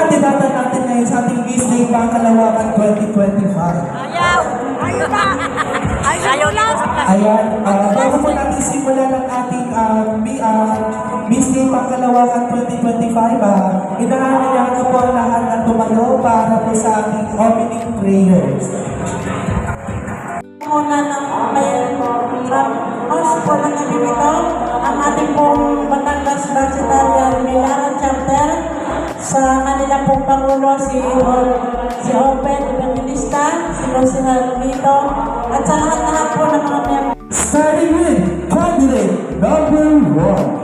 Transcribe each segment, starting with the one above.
kandidata natin ngayon sa ating Miss Day Pangkalawakan 2025. Ayaw! Ayaw na! Ayaw na! Ayan, uh, bago po natin simulan ang ating uh, uh, Miss Pangkalawakan 2025, uh, inaanayaan ko po ang lahat na tumayo para po sa ating opening prayers. muna ng may mas po ng gabi ito ang ating pong Batangas Vegetarian Milara Chapter sa kanila pong Pangulo si si Open Evangelista, si Rosina Romito at sa lahat-lahat po ng mga miyembro Starting with candidate number one.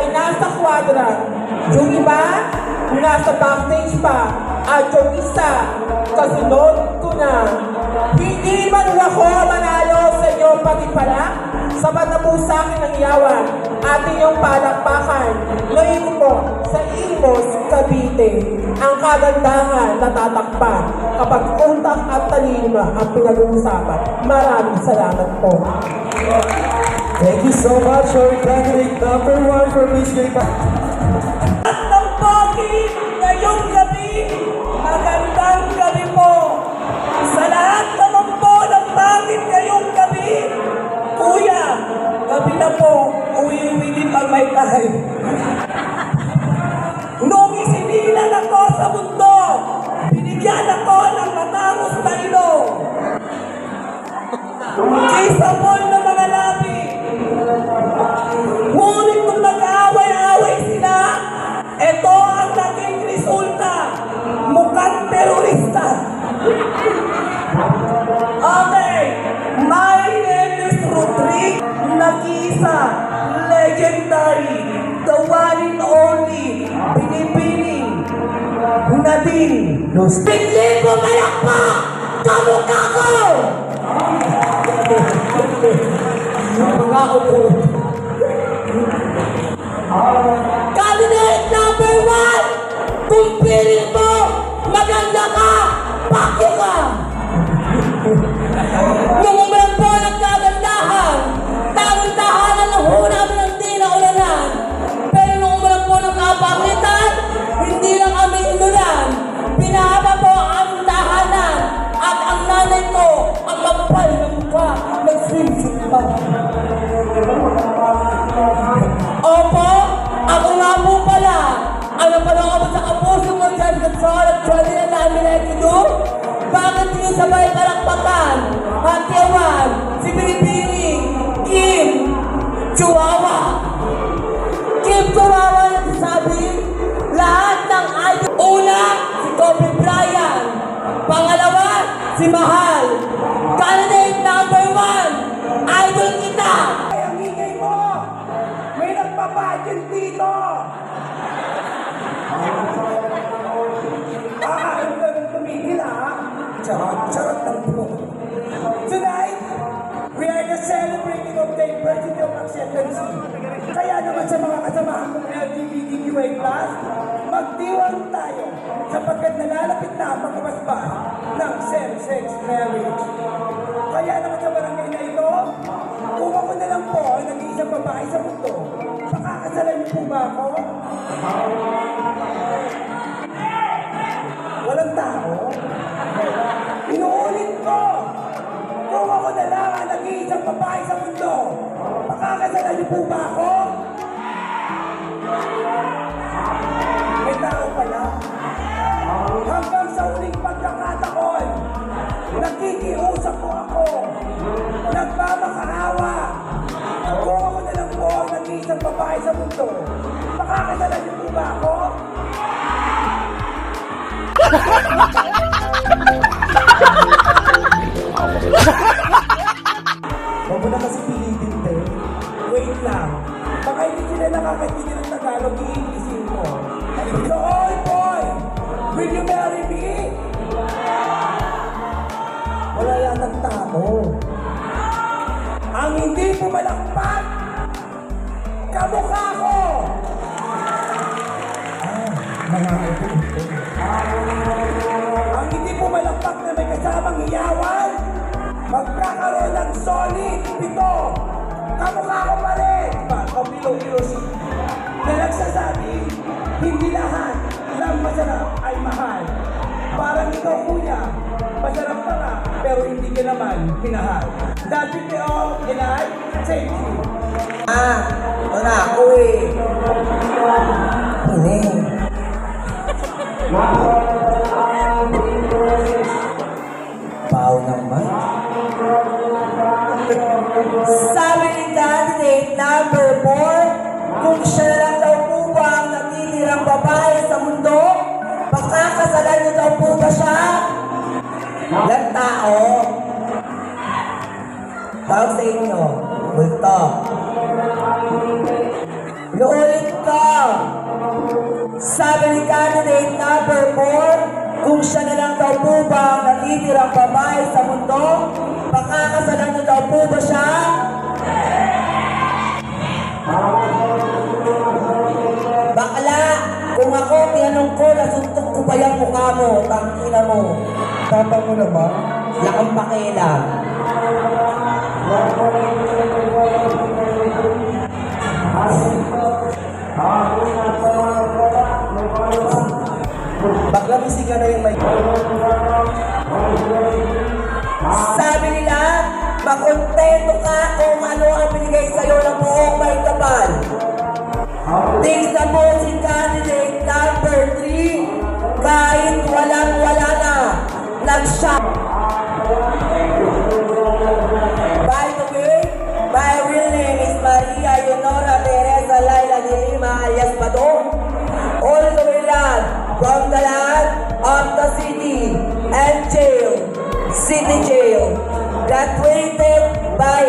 Ay nasa quadrant. Yung iba, nasa backstage pa. At yung isa, kasunod ko na. Hindi man ako manalo sa inyo pati pala. Sapat na po sa akin ang iyawan. Ating yung palakpakan. Ngayon po, sa Imos, Cavite, ang kagandahan natatakpan kapag utak at talino ang pinag-uusapan. Maraming salamat po. Thank you so much, our candidate number one for Miss Pangkalawakan. At ng pogi ngayong gabi, magandang gabi po. Sa lahat naman po ng pangit ngayong gabi, Kuya, gabi na po, uwi-uwi din ang may kahay. Nung isinilan ako sa mundo, binigyan ako Nagisa, legendary, the one and only, binibining, Nadine. Los Pinlipo Mayakpa! Kamukha ko! Mga upo. Candidate LGBTQA+, magdiwang tayo sapagkat nalalapit na ang pagkabasbas ng same-sex marriage. Kaya naman sa barangay na ito, kung ako na lang po ang nag-iisang babae sa mundo, pakakasalan niyo po ba ako? Walang tao? Inuulit ko! Kung ako na lang ang nag-iisang babae sa mundo, pakakasalan niyo po ba ako? May nakikiusap po ako. Nagmamakaawa. Kung ako na lang po ang nag-iisang babae sa mundo, pakakasalan niyo po ba ako? Huwag mo na kasi pilitin, te. Wait lang. Baka hindi sila nakakaintindi ng Tagalog. ako. Ang hindi pumalakpak, kamukha ko! Ah, mga Ang hindi pumalakpak na may kasamang hiyawan, magkakaroon ng solid pito. Kamukha ko pa rin! Ba, kapilos-kilos. Na nagsasabi, hindi lahat ng masarap ay mahal. Parang ikaw, kuya, pero hindi ka naman pinahal. Dati kayo, inay, thank you. Ah, wala ako eh. Po ba ang natitirang babae sa mundo, pakakasalan niyo daw po ba siya? Bakla, kung ako tinanong ko, nasuntok ko pa yung mukha mo, tangina mo. Tapang mo naman. Wala kang pakialam. Bakla bisig ka na yung may... Sabi nila, makontento ka kung ano ang binigay sa'yo ng buong may kapal. Tingnan mo si candidate number 3, kahit walang-wala na, nag-shop. Graduated by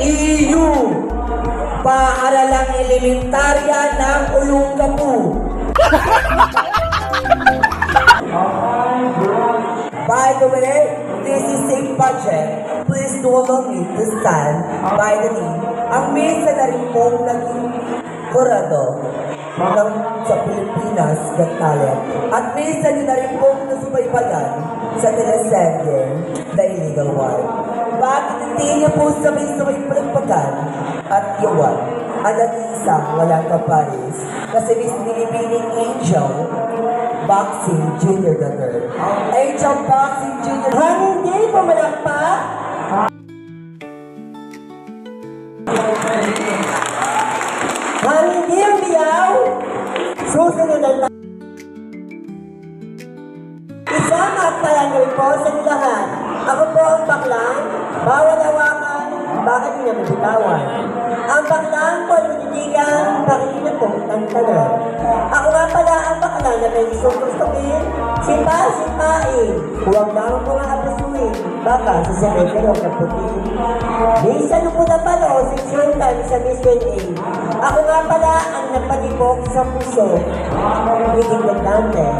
FEU, paaralang elementarya ng Olongapo. By the way, this is a budget. Please do allow me to stand by the knee. Ang mesa na rin pong naging kurado ng sa Pilipinas Got Talent. At mesa niyo na rin pong nasubaybayan sa teleserye The Illegal War. Bakit hindi niyo po sabay-sabay palagpagan at yawan ang nag-iisang walang kaparis kasi Miss Binibining Angel Boxing Junior the Girl. Angel Boxing Junior. Hindi pumalakpak. Hindi umiyaw. Susunod ang Isang at palangay po sa inyo lahat. Ako po ang baklang, bawal hawakan, bakit niya mabitawan? Ang baklang po nanitigan, pakinggan po ang tanan. Ako nga pala ang baklang na may isang gustukin, simpa-simpain. Huwag na ako mga abusuin, baka sasabay kayo ng puti. Minsan po na palo, seksyon time sa Miss A. Ako nga pala ang napalibok sa puso. Biging ng Dantes.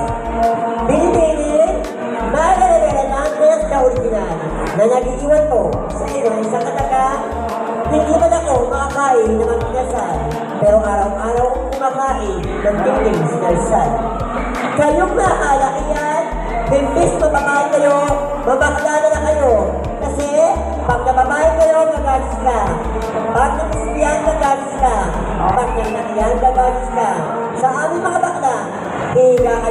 Binibili, Margarita Dantes na original na nag-iiwan po sa ng isang kataga. Hindi man ako makakain ng magkasal, pero araw-araw akong kumakain ng tingling sinalsal. Kayong naala iyan, imbis mababae kayo, mabakla na na kayo. Kasi, pag nababae kayo, gagalis ka. Pag napisbiyan, gagalis ka. Pag nagnakiyan, gagalis ka. Sa aming mga bakla, higa ka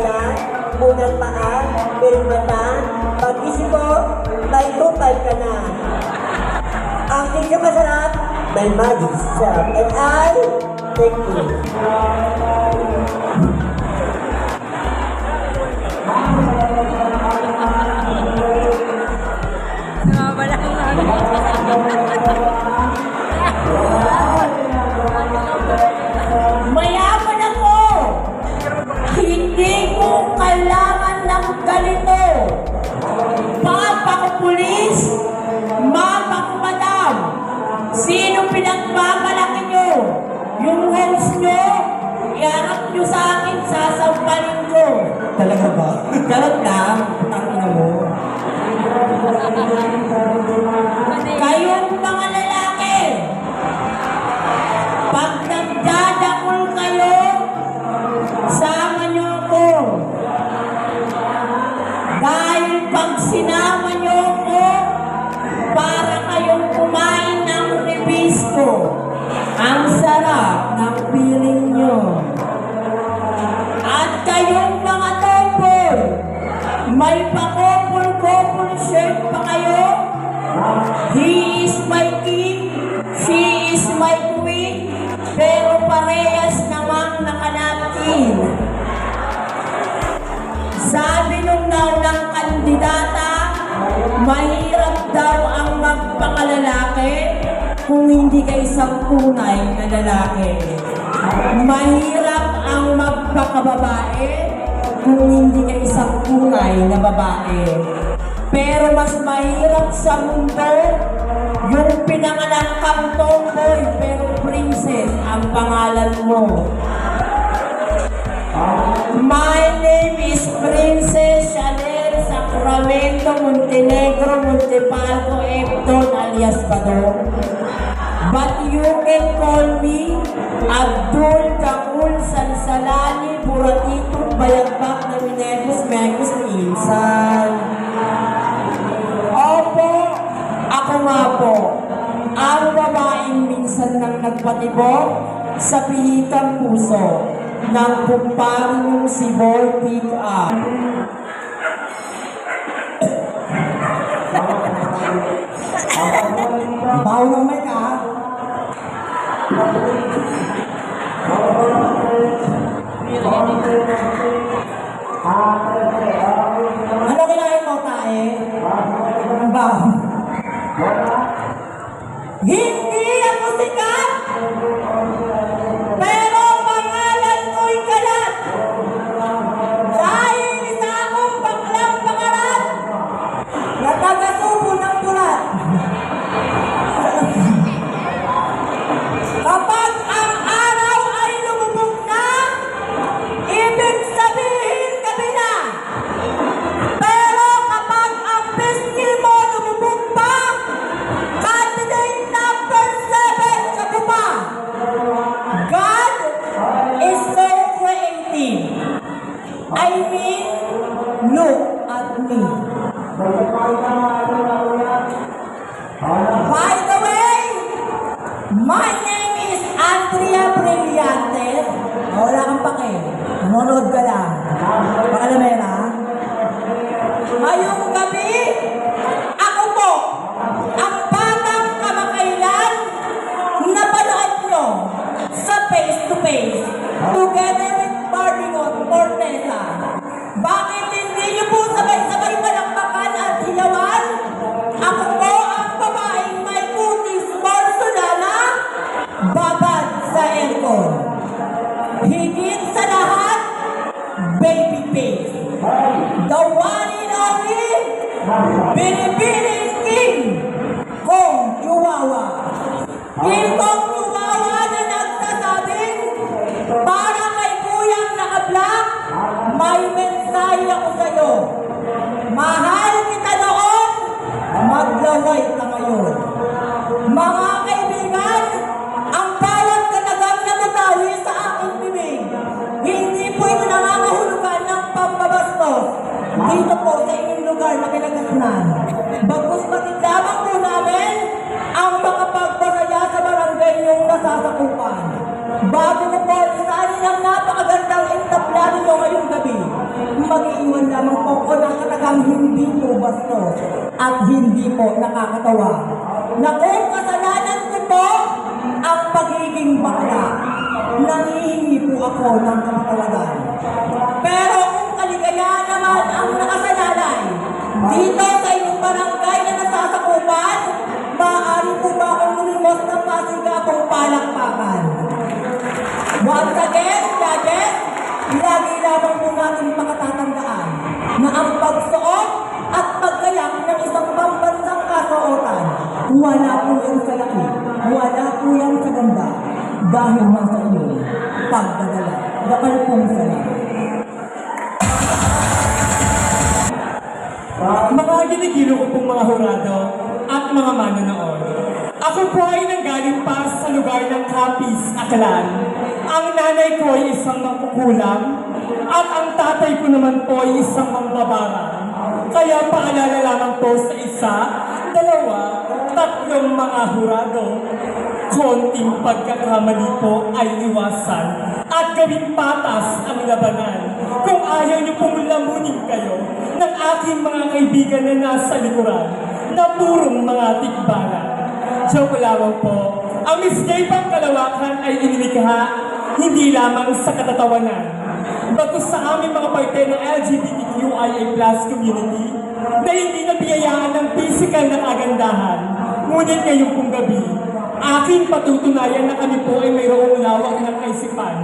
lang, unang paa, piling mata, pag-isip mo, may tupay ka na. Ang tingin masarap, may magic sarap. And I, thank you. Nawawala ang Mayaman Talaga ba? Galot lang, tangina mo. Mahirap daw ang magpakalalaki kung hindi ka isang tunay na lalaki. Mahirap ang magpakababae kung hindi ka isang tunay na babae. Pero mas mahirap sa mundo yung pinanganak kang tomboy pero princess ang pangalan mo. My name is Princess Chanel Sacramento Montenegro Montepalco Epton alias Badong. But you can call me Abdul Kakul Sansalani Buratito Bayagbak na Minegus Megus Insan. Opo, ako nga po. Ang babaeng minsan nang nagpatibok sa pihitang puso ng kumparing si Boy Up. Baw ng mic ah. Ano maglaway ka lamang po ko ng katagang hindi po bastos at hindi po nakakatawa. Na kung kasalanan ko po ang pagiging bakla, nangihingi po ako ng kapatawagan. Pero kung kaligayahan naman ang nakasalalay, dito sa inyong barangay na nasasakupan, maaari po ba akong lumimos ng masigapong palakpakan? Once again, judges, lagi lamang po natin makatatandaan na ang pagsuot at pagkayak ng isang pambansang kasuotan, wala po yan sa laki, wala po yan sa ganda, dahil nasa iyo, pagdadala. Dakal pong salamat. Mga ginigilo ko pong mga hurado at mga manonood. Ako po ay nanggaling pa sa lugar ng Capiz, Aklan. Ang nanay ko ay isang mangkukulam at ang tatay ko naman po ay isang mangbabarang. Kaya paalala lamang po sa isa, dalawa, tatlong mga hurado. Konting pagkakamali po ay iwasan at gawing patas ang labanan. Kung ayaw niyo pong lamunin kayo ng aking mga kaibigan na nasa likuran na purong mga tikbalan. Joke lamang po, ang Miss Gay pang kalawakan ay inilikha hindi lamang sa katatawanan, bagkus sa aming mga parte ng LGBTQIA plus community na hindi nabiyayaan ng physical na kagandahan. Ngunit ngayong pong gabi, aking patutunayan na kami po ay mayroong lawak ng kaisipan,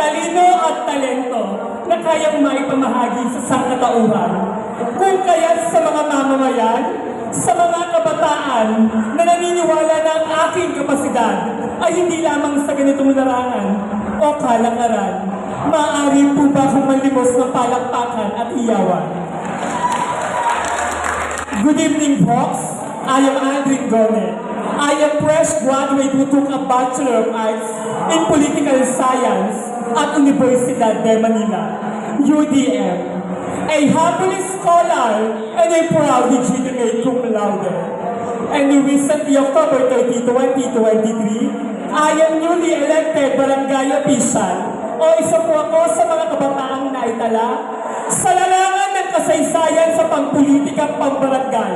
talino at talento na kayang maipamahagi sa sangkatauhan. Kung kaya sa mga mamamayan, sa mga kabataan na naniniwala na ang aking kapasidad ay hindi lamang sa ganitong larangan o kalakaran, maaari po ba akong malimos ng palakpakan at iyawan? Good evening, folks. I am Aldrin Gomez. I am fresh graduate who took a Bachelor of Arts in Political Science at Universidad de Manila, UDM. A happily scholar and a proud legitimate cum laude. And recently, October 30, 2023, Am newly elected barangay official o isa po ako sa mga kabataang naitala sa larangan ng kasaysayan sa pampulitikang pambarangay.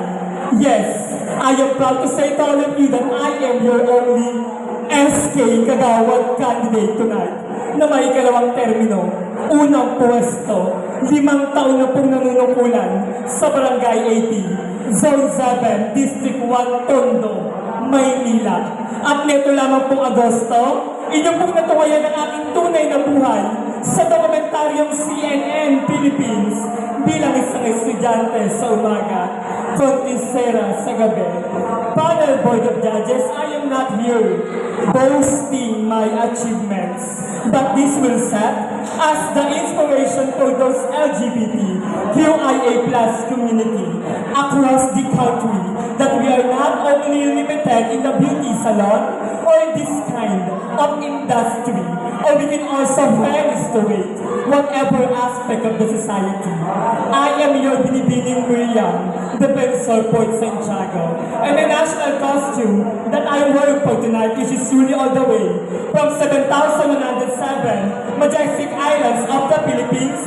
Yes, I am proud to say to all of you that I am your only SK Kagawad candidate tonight. Na may ikalawang termino, unang pwesto, limang taon na pong nanunungkulan sa Barangay 80, Zone 7, District 1, Tondo, Maynila. At neto lamang pong Agosto, inyong pong natuwayan ang aking tunay na buhay sa dokumentaryong CNN Philippines bilang isang estudyante sa umaga, kontisera sa gabi. Panel Board of Judges, I am not here boasting my achievements, but this will set as the inspiration for those LGBT QIA plus community across the country that we are not only limited in the beauty salon or this kind of industry, or we can also penetrate whatever aspect of the society. I am your Binibining William, Defensor Port Santiago, and the national costume that I wear for tonight is usually all the way from 7,107 majestic islands of the Philippines,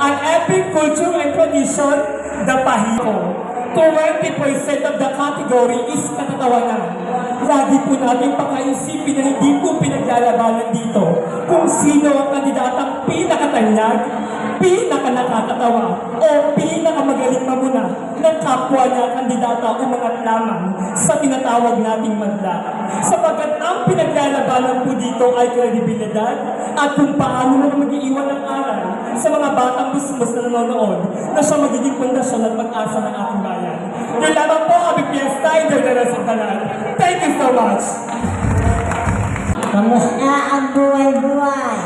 an epic culture and tradition, the Pahiko. 20% of the category is katatawanan. Lagi po natin pakaisipin na hindi po pinaglalabanan dito kung sino ang kandidatang pinakatanyag, pinakanakakatawa, o pinakamagaling mamuna ng kapwa niya kandidata umangat lamang sa tinatawag nating madla. Ang pinaglalabanan po dito ay kredibilidad at kung paano mo mag-iiwan ng aral sa mga batang busmos na nanonood na siya magiging pundasyon at pag-asa ng ating bayan. Yun lamang po, Abi Fiesta, International Santalan. Thank you so much! Kamusta ang buhay-buhay?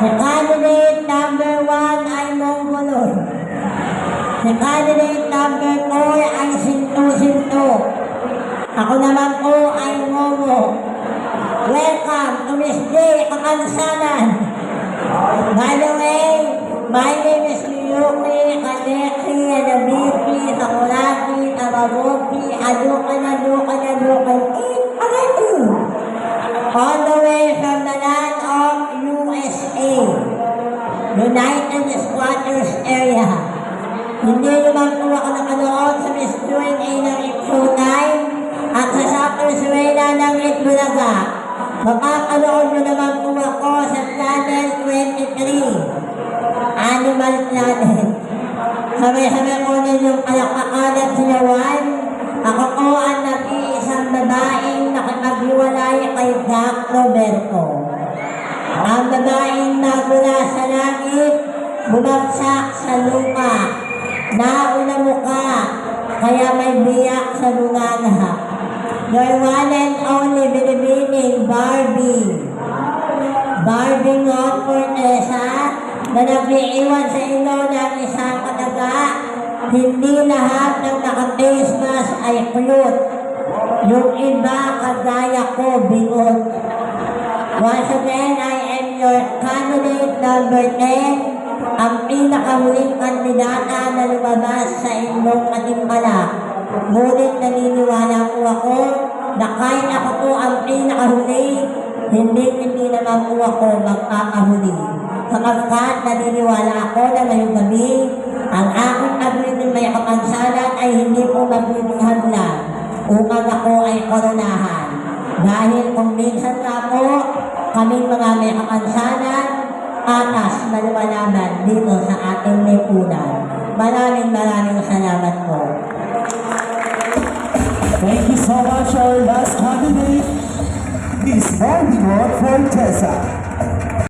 Si candidate number one ay Mongolon. Si candidate number four ay Sinto-Sinto. Ako naman po ay Momo. Welcome to Miss J. Kakansanan. By the way, my name is Yuki the BP, Takulaki, Tamagopi, Adukan, Adukan, Adukan, eat, Adukan. All the way from the land of USA, United Squatters Area. Hindi naman po ako nakanood sa Miss Q&A ng Ng Itbulaga. Makakanood nyo naman po ako sa Channel 23. Animal Planet. Sabi-sabi ko ninyong palakpakan at sinawan. Ako po ang nag-iisang babaeng nakapaghiwalay kay Jack Roberto. Ang babaeng nagmula sa langit, bumagsak sa lupa. Nauna muka, kaya may biyak sa bunganga. Your one and only binibining Barbie. Barbie Ngon Cortesa na nag-iiwan sa inyo ng isang kataga. Hindi lahat ng naka-face mask ay cute. Yung iba kagaya ko, bingot. Once again, I am your candidate number 10, ang pinakahuling kandidata na lumabas sa inyong katimpala. Ngunit naniniwala po ako na kahit ako po ang pinakahuli, hindi hindi naman po ako magkakahuli. Sapagkat naniniwala ako na ngayong gabi, ang aking agreement may kapansanan ay hindi po magiging hadlang upang ako ay koronahan. Dahil kung minsan na po, kaming mga may kapansanan, atas na lumalaban dito sa ating lipunan. Maraming maraming salamat po. Thank you so much, our last candidate, Miss Marvin Fortesa.